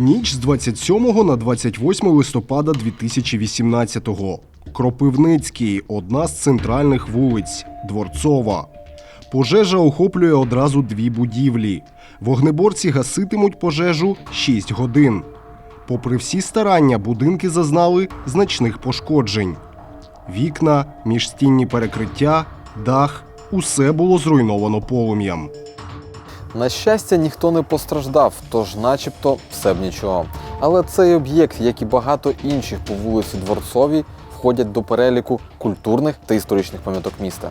Ніч з 27 на 28 листопада 2018-го. Кропивницький одна з центральних вулиць Дворцова. Пожежа охоплює одразу дві будівлі. Вогнеборці гаситимуть пожежу 6 годин. Попри всі старання, будинки зазнали значних пошкоджень. Вікна, міжстінні перекриття, дах усе було зруйновано полум'ям. На щастя, ніхто не постраждав, тож, начебто, все б нічого. Але цей об'єкт, як і багато інших по вулиці Дворцовій, входять до переліку культурних та історичних пам'яток міста.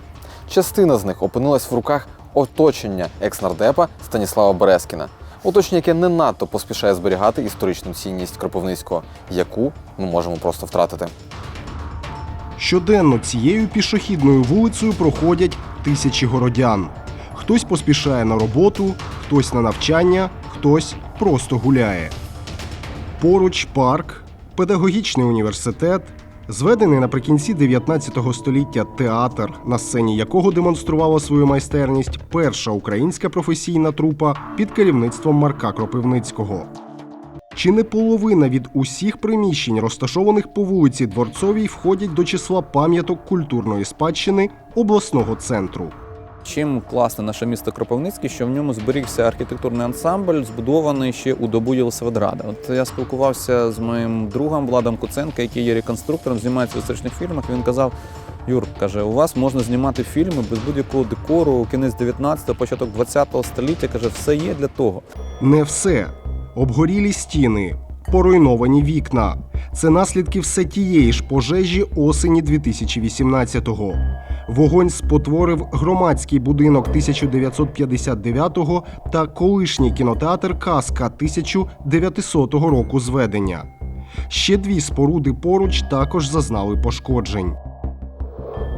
Частина з них опинилась в руках оточення екс-нардепа Станіслава Березкіна. Оточення, яке не надто поспішає зберігати історичну цінність Кропивницького, яку ми можемо просто втратити. Щоденно цією пішохідною вулицею проходять тисячі городян. Хтось поспішає на роботу, хтось на навчання, хтось просто гуляє. Поруч парк, педагогічний університет, зведений наприкінці 19 століття театр, на сцені якого демонструвала свою майстерність перша українська професійна трупа під керівництвом Марка Кропивницького. Чи не половина від усіх приміщень, розташованих по вулиці Дворцовій, входять до числа пам'яток культурної спадщини обласного центру? Чим класне наше місто Кропивницький, що в ньому зберігся архітектурний ансамбль, збудований ще у добу Єлисаветграда. От я спілкувався з моїм другом Владом Куценко, який є реконструктором, знімається в історичних фільмах. Він казав: Юр, каже, у вас можна знімати фільми без будь-якого декору, кінець 19-го, початок 20-го століття. каже, все є для того. Не все. Обгорілі стіни, поруйновані вікна. Це наслідки все тієї ж пожежі осені 2018-го. Вогонь спотворив громадський будинок 1959-го та колишній кінотеатр Казка 1900 року зведення. Ще дві споруди поруч також зазнали пошкоджень.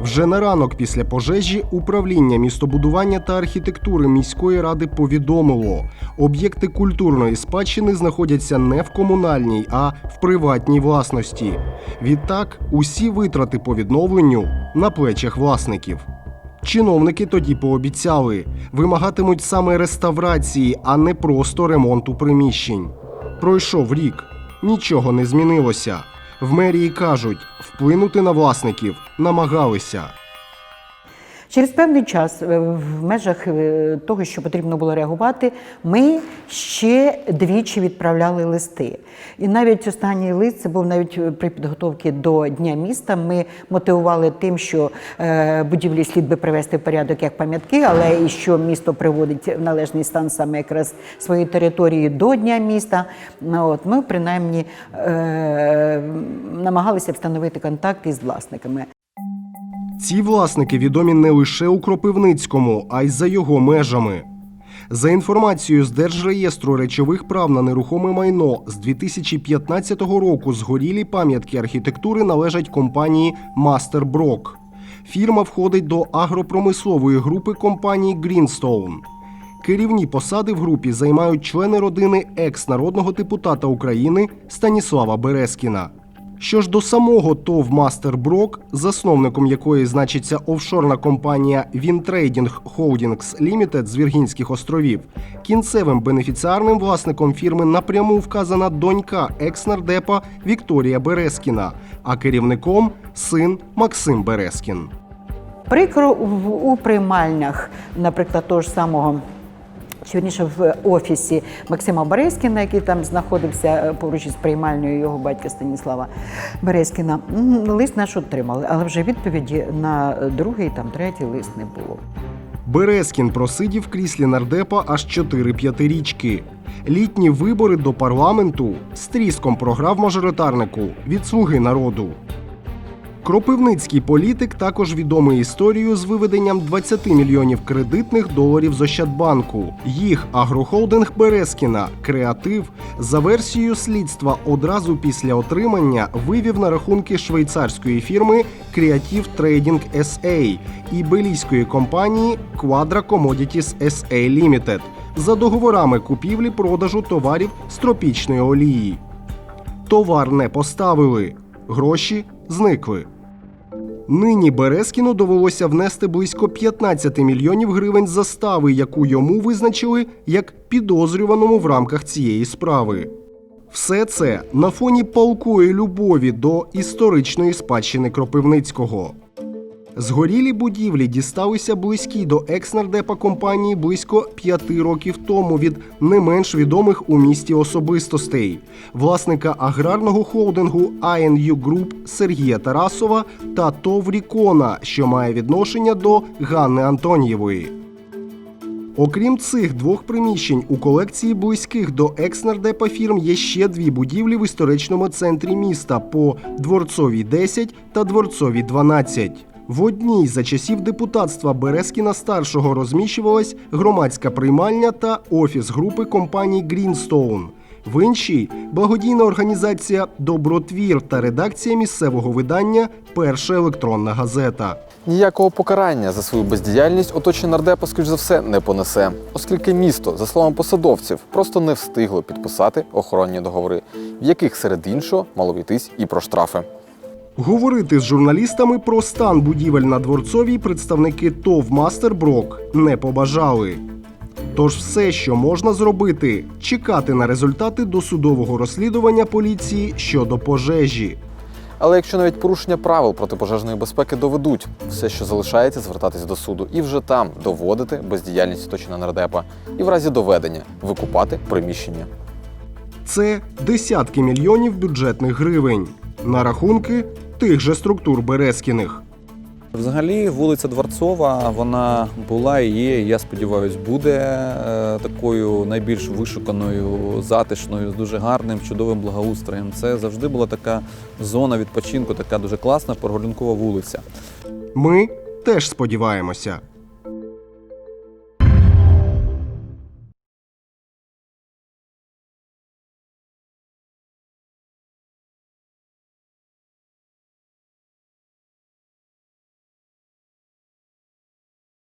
Вже на ранок після пожежі управління містобудування та архітектури міської ради повідомило, об'єкти культурної спадщини знаходяться не в комунальній, а в приватній власності. Відтак, усі витрати по відновленню на плечах власників. Чиновники тоді пообіцяли, вимагатимуть саме реставрації, а не просто ремонту приміщень. Пройшов рік, нічого не змінилося. В мерії кажуть, вплинути на власників намагалися. Через певний час, е, в межах е, того, що потрібно було реагувати, ми ще двічі відправляли листи. І навіть останній лист це був навіть е, при підготовці до Дня міста. Ми мотивували тим, що будівлі слід би привести в порядок як пам'ятки, але і що місто приводить в належний стан саме якраз своєї території до Дня міста. Ну, От ми принаймні намагалися встановити контакт із власниками. Ці власники відомі не лише у Кропивницькому, а й за його межами. За інформацією з Держреєстру речових прав на нерухоме майно з 2015 року згорілі пам'ятки архітектури належать компанії Мастер Брок. Фірма входить до агропромислової групи компанії Greenstone. Керівні посади в групі займають члени родини екс-народного депутата України Станіслава Березкіна. Що ж до самого ТОВ Мастер Брок, засновником якої значиться офшорна компанія Wintrading Holdings Limited з Віргінських островів, кінцевим бенефіціарним власником фірми напряму вказана донька екс-нардепа Вікторія Березкіна, а керівником син Максим Березкін. Прикро в- у приймальнях, наприклад, того ж самого. Вірніше в офісі Максима Березкіна, який там знаходився е, поруч із приймальною його батька Станіслава Березкіна, лист наш отримали, але вже відповіді на другий, там третій лист не було. Березкін просидів в кріслі нардепа аж 4 п'ятирічки. Літні вибори до парламенту з тріском програв мажоритарнику від слуги народу. Кропивницький політик також відомий історією з виведенням 20 мільйонів кредитних доларів з Ощадбанку. Їх агрохолдинг Березкіна Креатив за версією слідства одразу після отримання вивів на рахунки швейцарської фірми Creative Trading SA і белійської компанії Quadra Commodities SA Limited за договорами купівлі-продажу товарів з тропічної олії. Товар не поставили, гроші зникли. Нині Березкіну довелося внести близько 15 мільйонів гривень застави, яку йому визначили як підозрюваному в рамках цієї справи. Все це на фоні палкої любові до історичної спадщини Кропивницького. Згорілі будівлі дісталися близькій до екс-нардепа компанії близько п'яти років тому від не менш відомих у місті особистостей, власника аграрного холдингу INU Group Сергія Тарасова та ТОВ Рікона, що має відношення до Ганни Антонієвої. Окрім цих двох приміщень, у колекції близьких до екс-нардепа фірм є ще дві будівлі в історичному центрі міста по Дворцовій 10 та Дворцовій 12. В одній за часів депутатства Березкіна старшого розміщувалась громадська приймальня та офіс групи компанії Greenstone. В іншій благодійна організація Добротвір та редакція місцевого видання Перша електронна газета. Ніякого покарання за свою бездіяльність оточення нардепа, скоріш за все, не понесе, оскільки місто, за словами посадовців, просто не встигло підписати охоронні договори, в яких серед іншого мало йтись і про штрафи. Говорити з журналістами про стан будівель на дворцовій представники ТОВ Мастерброк не побажали. Тож все, що можна зробити, чекати на результати досудового розслідування поліції щодо пожежі. Але якщо навіть порушення правил протипожежної безпеки доведуть, все, що залишається, звертатись до суду і вже там доводити бездіяльність оточення нардепа, і в разі доведення викупати приміщення. Це десятки мільйонів бюджетних гривень на рахунки тих же структур Березкіних. Взагалі, вулиця Дворцова вона була і є, я сподіваюся, буде е, такою найбільш вишуканою, затишною, з дуже гарним, чудовим благоустроєм. Це завжди була така зона відпочинку, така дуже класна прогулянкова вулиця. Ми теж сподіваємося.